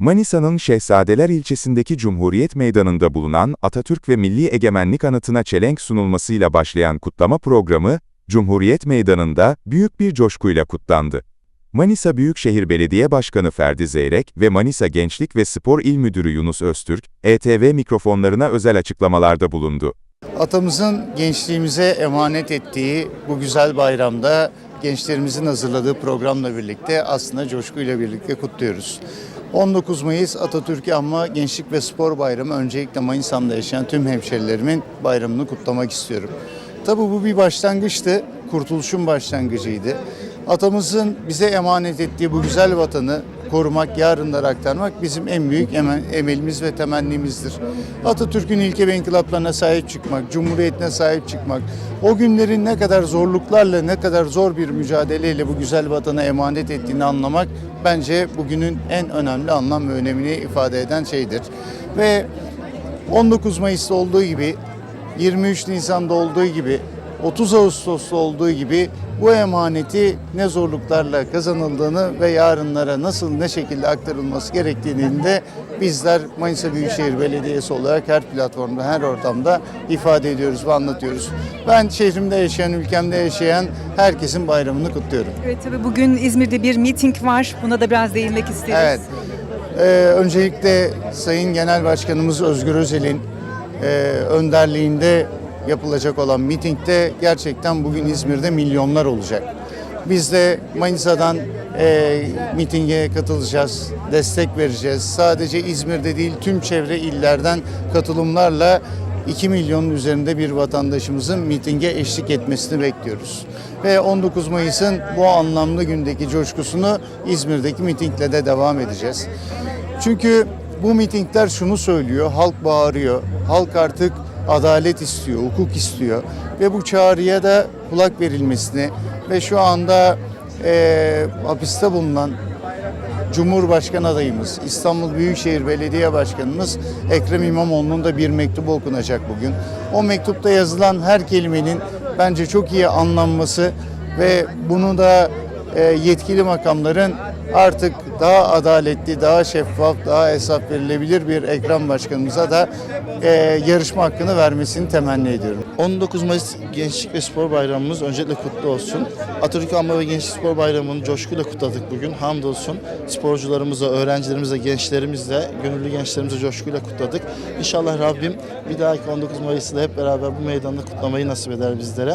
Manisa'nın Şehzadeler ilçesindeki Cumhuriyet Meydanı'nda bulunan Atatürk ve Milli Egemenlik Anıtı'na çelenk sunulmasıyla başlayan kutlama programı, Cumhuriyet Meydanı'nda büyük bir coşkuyla kutlandı. Manisa Büyükşehir Belediye Başkanı Ferdi Zeyrek ve Manisa Gençlik ve Spor İl Müdürü Yunus Öztürk, ETV mikrofonlarına özel açıklamalarda bulundu. Atamızın gençliğimize emanet ettiği bu güzel bayramda gençlerimizin hazırladığı programla birlikte aslında coşkuyla birlikte kutluyoruz. 19 Mayıs Atatürk'ü Anma Gençlik ve Spor Bayramı öncelikle Manisa'mda yaşayan tüm hemşerilerimin bayramını kutlamak istiyorum. Tabi bu bir başlangıçtı, kurtuluşun başlangıcıydı. Atamızın bize emanet ettiği bu güzel vatanı korumak, yarınlara aktarmak bizim en büyük eme- emelimiz ve temennimizdir. Atatürk'ün ilke ve inkılaplarına sahip çıkmak, cumhuriyetine sahip çıkmak, o günlerin ne kadar zorluklarla, ne kadar zor bir mücadeleyle bu güzel vatana emanet ettiğini anlamak bence bugünün en önemli anlam ve önemini ifade eden şeydir. Ve 19 Mayıs'ta olduğu gibi 23 Nisan'da olduğu gibi 30 Ağustos'ta olduğu gibi bu emaneti ne zorluklarla kazanıldığını ve yarınlara nasıl ne şekilde aktarılması gerektiğini de bizler Manisa Büyükşehir Belediyesi olarak her platformda, her ortamda ifade ediyoruz ve anlatıyoruz. Ben şehrimde yaşayan, ülkemde yaşayan herkesin bayramını kutluyorum. Evet tabii bugün İzmir'de bir miting var. Buna da biraz değinmek isteriz. Evet. Ee, öncelikle Sayın Genel Başkanımız Özgür Özel'in e, önderliğinde yapılacak olan mitingde gerçekten bugün İzmir'de milyonlar olacak. Biz de Manisa'dan e, mitinge katılacağız, destek vereceğiz. Sadece İzmir'de değil tüm çevre illerden katılımlarla 2 milyonun üzerinde bir vatandaşımızın mitinge eşlik etmesini bekliyoruz. Ve 19 Mayıs'ın bu anlamlı gündeki coşkusunu İzmir'deki mitingle de devam edeceğiz. Çünkü bu mitingler şunu söylüyor, halk bağırıyor, halk artık adalet istiyor, hukuk istiyor ve bu çağrıya da kulak verilmesini ve şu anda eee, hapiste bulunan Cumhurbaşkanı adayımız, İstanbul Büyükşehir Belediye Başkanımız Ekrem İmamoğlu'nun da bir mektubu okunacak bugün. O mektupta yazılan her kelimenin bence çok iyi anlanması ve bunu da e, yetkili makamların artık daha adaletli, daha şeffaf, daha hesap verilebilir bir Ekrem Başkanımıza da e, yarışma hakkını vermesini temenni ediyorum. 19 Mayıs Gençlik ve Spor Bayramımız öncelikle kutlu olsun. Atatürk Anma ve Gençlik Spor Bayramı'nı coşkuyla kutladık bugün. Hamdolsun sporcularımıza, öğrencilerimize, gençlerimizle, gönüllü gençlerimize coşkuyla kutladık. İnşallah Rabbim bir dahaki 19 Mayıs'ı da hep beraber bu meydanda kutlamayı nasip eder bizlere.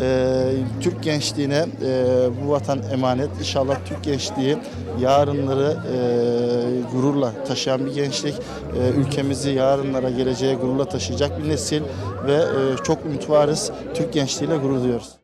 Ee, Türk gençliğine e, bu vatan emanet. İnşallah Türk gençliği yarınları e, gururla taşıyan bir gençlik. E, ülkemizi yarınlara, geleceğe gururla taşıyacak bir nesil ve çok ümit varız. Türk gençliğiyle gurur duyuyoruz.